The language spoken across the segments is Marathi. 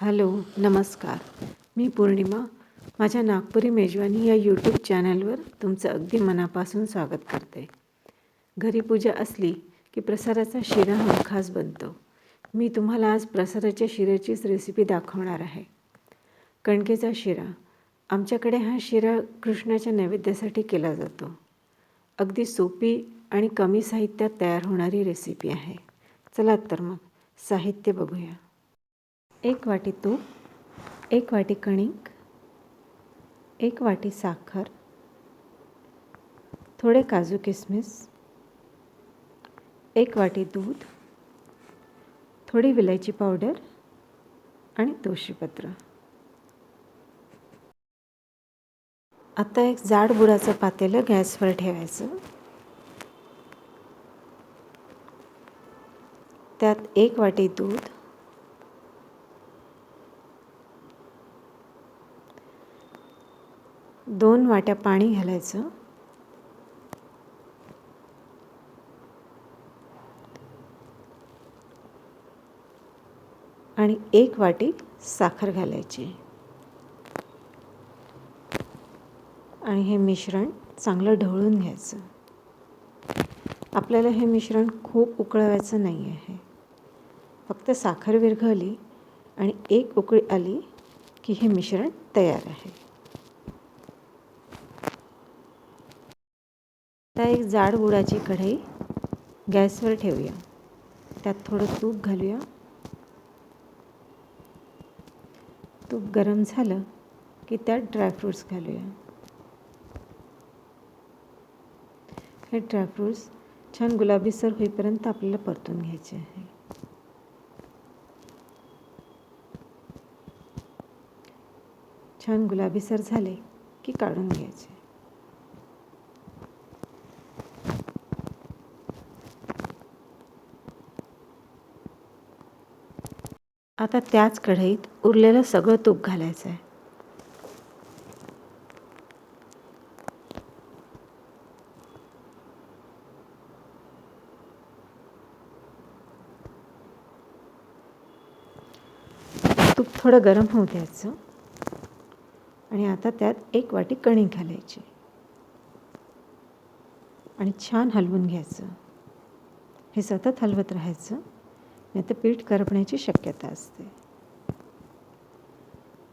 हॅलो नमस्कार. मी पौर्णिमा. माझ्या नागपुरी मेजवानी या यूट्यूब चॅनलवर तुमचं अगदी मनापासून स्वागत करते. घरी पूजा असली की प्रसाराचा शिरा हा खास बनतो. मी तुम्हाला आज प्रसाराच्या शिऱ्याचीच रेसिपी दाखवणार आहे. कणकेचा शिरा. आमच्याकडे हा शिरा कृष्णाच्या नैवेद्यासाठी केला जातो. अगदी सोपी आणि कमी साहित्यात तयार होणारी रेसिपी आहे. चला तर मग साहित्य बघूया. एक वाटी तूप एक वाटी कणिक एक वाटी साखर थोडे काजू किसमिस एक वाटी दूध थोडी विलायची पावडर आणि तुळशीपत्र. आता एक जाड बुडाचं पातेलं गॅसवर ठेवायचं. त्यात एक वाटी दूध दोन वाट्या पाणी घालायचं. आणि एक वाटी साखर घालायची. आणि हे मिश्रण चांगलं ढवळून घ्यायचं. आपल्याला हे मिश्रण खूप उकळवायचं नाही आहे. फक्त साखर विरघळली आणि एक उकळी आली की हे मिश्रण तयार आहे. आता एक जाड बुडाची कढई गॅसवर ठेवूया. त्यात थोडं तूप घालूया. तूप गरम झालं की त्यात ड्रायफ्रूट्स घालूया. हे ड्रायफ्रूट्स छान गुलाबीसर होईपर्यंत आपल्याला परतून घ्यायचे आहे. छान गुलाबीसर झाले की काढून घ्यायचे. आता त्याच कढईत उरलेलं सगळं तूप घालायचं आहे तूप थोडं गरम होऊ द्यायचं. आणि आता त्यात एक वाटी कणिक घालायची. आणि छान हलवून घ्यायचं. हे सतत हलवत राहायचं. नाही तर पीठ करपण्याची शक्यता असते.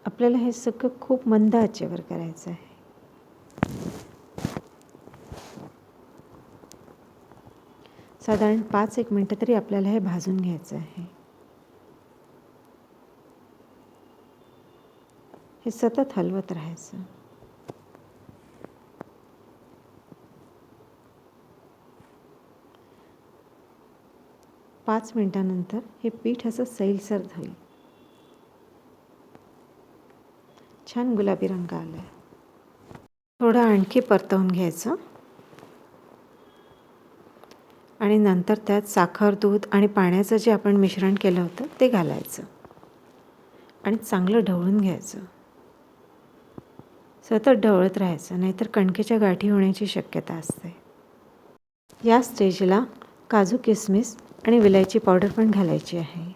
आपल्याला हे सगळं खूप मंद आचेवर करायचं आहे. साधारण पाच एक मिनटं तरी आपल्याला हे भाजून घ्यायचं आहे. हे सतत हलवत राहायचं. पाच मिनटानंतर हे पीठ असं सैलसर होईल छान गुलाबी रंग आला आहे थोडं आणखी परतवून घ्यायचं. आणि नंतर त्यात साखर दूध आणि पाण्याचं जे आपण मिश्रण केलं होतं ते घालायचं. आणि चांगलं ढवळून घ्यायचं. सतत ढवळत राहायचं नाहीतर कणकेच्या गाठी होण्याची शक्यता असते. या स्टेजला काजू किसमिस आणि विलायची पावडर पण घालायची आहे.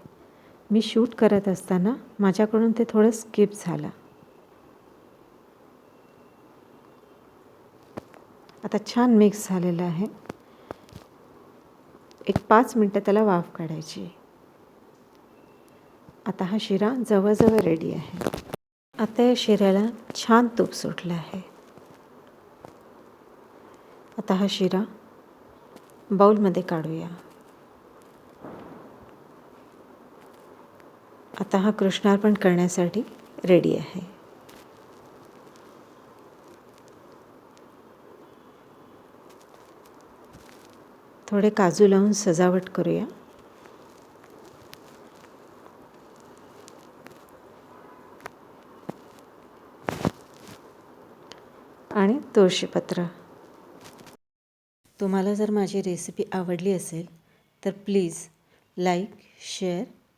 मी शूट करत असताना माझ्याकडून ते थोडं स्किप झालं. आता छान मिक्स झालेलं आहे. एक पाच मिनटं त्याला वाफ काढायची. आता हा शिरा जवळजवळ रेडी आहे. आता या शिऱ्याला छान तूप सुटलं आहे. आता हा शिरा बाऊलमध्ये काढूया. आता हा कृष्णार्पण करण्यासाठी रेडी आहे. थोडे काजू लावून सजावट करूया. आणि तुळशीपत्र. तुम्हाला जर माझी रेसिपी आवडली असेल तर प्लीज लाईक शेअर